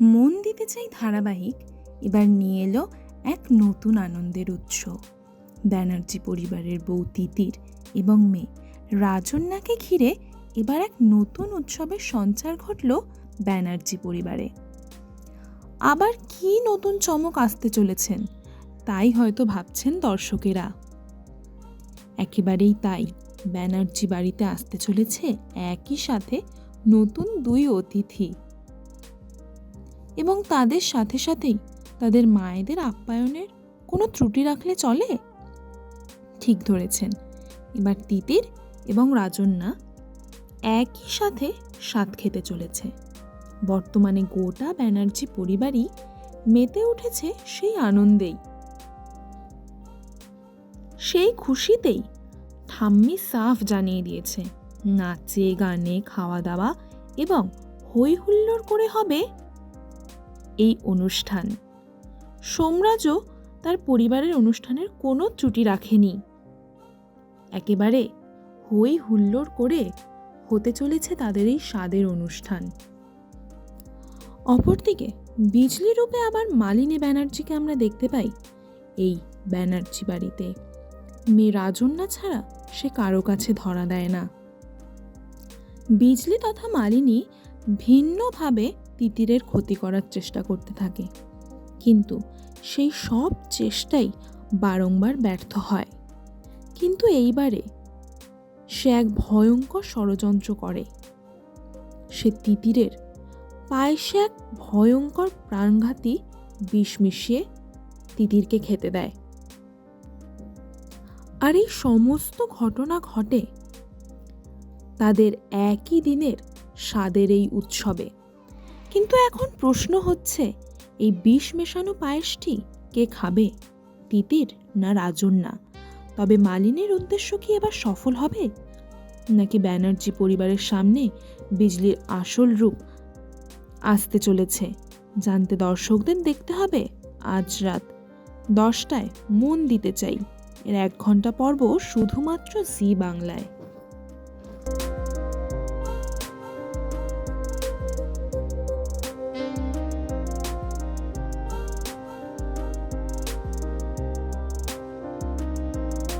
মন দিতে চাই ধারাবাহিক, এবার নিয়ে এলো এক নতুন আনন্দের উৎস। ব্যানার্জি পরিবারের বউ তিতির এবং মেয়ে। রাজন্যাকে ঘিরে এবার এক নতুন উৎসবের সঞ্চার ঘটল ব্যানার্জি পরিবারে। আবার কি নতুন চমক আসতে চলেছেন, তাই হয়তো ভাবছেন দর্শকেরা। একেবারেই তাই, ব্যানার্জি বাড়িতে আসতে চলেছে একই সাথে নতুন দুই অতিথি। এবং তাদের সাথে সাথেই তাদের মায়েদের আপ্যায়নের কোনো ত্রুটি রাখলে চলে? ঠিক ধরেছেন। এবার তিতির এবং রাজন্যা একই সাথে স্বাদ খেতে চলেছে। বর্তমানে গোটা ব্যানার্জি পরিবারই মেতে উঠেছে সেই আনন্দেই। সেই খুশিতেই ঠাম্মি সাফ জানিয়ে দিয়েছে, নাচে, গানে খাওয়া দাওয়া এবং হই হুল্লোড় করে হবে এই অনুষ্ঠান। সোমরাজও তার পরিবারের অনুষ্ঠানের কোনো ত্রুটি রাখেনি। একেবারে হই হুল্লোড় করে হতে চলেছে তাদের এই স্বাদের অনুষ্ঠান। অপরদিকে বিজলি রূপে আবার মালিনী ব্যানার্জিকে আমরা দেখতে পাই এই ব্যানার্জি বাড়িতে। মেয়ে রাজন্যা ছাড়া সে কারও কাছে ধরা দেয় না। বিজলি তথা মালিনী ভিন্নভাবে তিতিরের ক্ষতি করার চেষ্টা করতে থাকে। কিন্তু সেই সব চেষ্টাই বারংবার ব্যর্থ হয়। কিন্তু এইবারে সে এক ভয়ঙ্কর ষড়যন্ত্র করে। সে তিতিরের পায়ে সে এক ভয়ঙ্কর প্রাণঘাতী বিষ মিশিয়ে তিতিরকে খেতে দেয়। আর এই সমস্ত ঘটনা ঘটে তাদের একই দিনের স্বাদের এই উৎসবে। কিন্তু এখন প্রশ্ন হচ্ছে, এই বিষ মেশানো পায়েসটি কে খাবে, তিতির না রাজন্যা? তবে মালিনীর উদ্দেশ্য কি এবার সফল হবে? নাকি ব্যানার্জি পরিবারের সামনে বিজলির আসল রূপ আসতে চলেছে? জানতে দর্শকদের দেখতে হবে আজ রাত দশটায় মন দিতে চাই। এর এক ঘণ্টা পর্ব শুধুমাত্র জি বাংলায়।